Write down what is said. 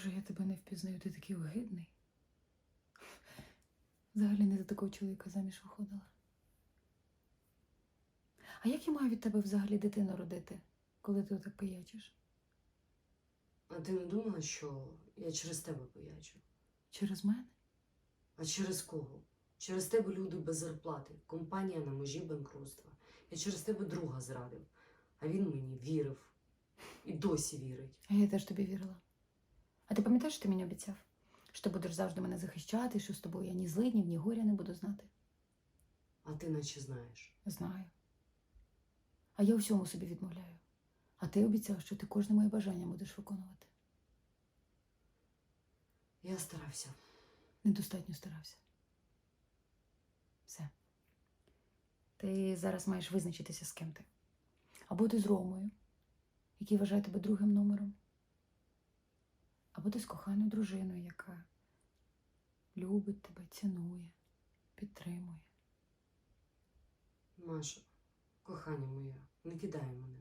Боже, я тебе не впізнаю, ти такий огидний. Взагалі не за такого чоловіка заміж виходила. А як я маю від тебе взагалі дитину родити, коли ти так пиячиш? А ти не думала, що я через тебе поячу? Через мене? А через кого? Через тебе люди без зарплати, компанія на межі банкрутства. Я через тебе друга зрадив, а він мені вірив і досі вірить. А я теж тобі вірила. А ти пам'ятаєш, що ти мені обіцяв? Що ти будеш завжди мене захищати, що з тобою я ні злиднів, ні горя не буду знати. А ти наче знаєш. Знаю. А я у всьому собі відмовляю. А ти обіцяв, що ти кожне моє бажання будеш виконувати. Я старався. Недостатньо старався. Все. Ти зараз маєш визначитися, з ким ти. Або ти з Ромою, який вважає тебе другим номером. Або ти з коханою дружиною, яка любить тебе, цінує, підтримує. Маша, кохання моя, не кидай мене.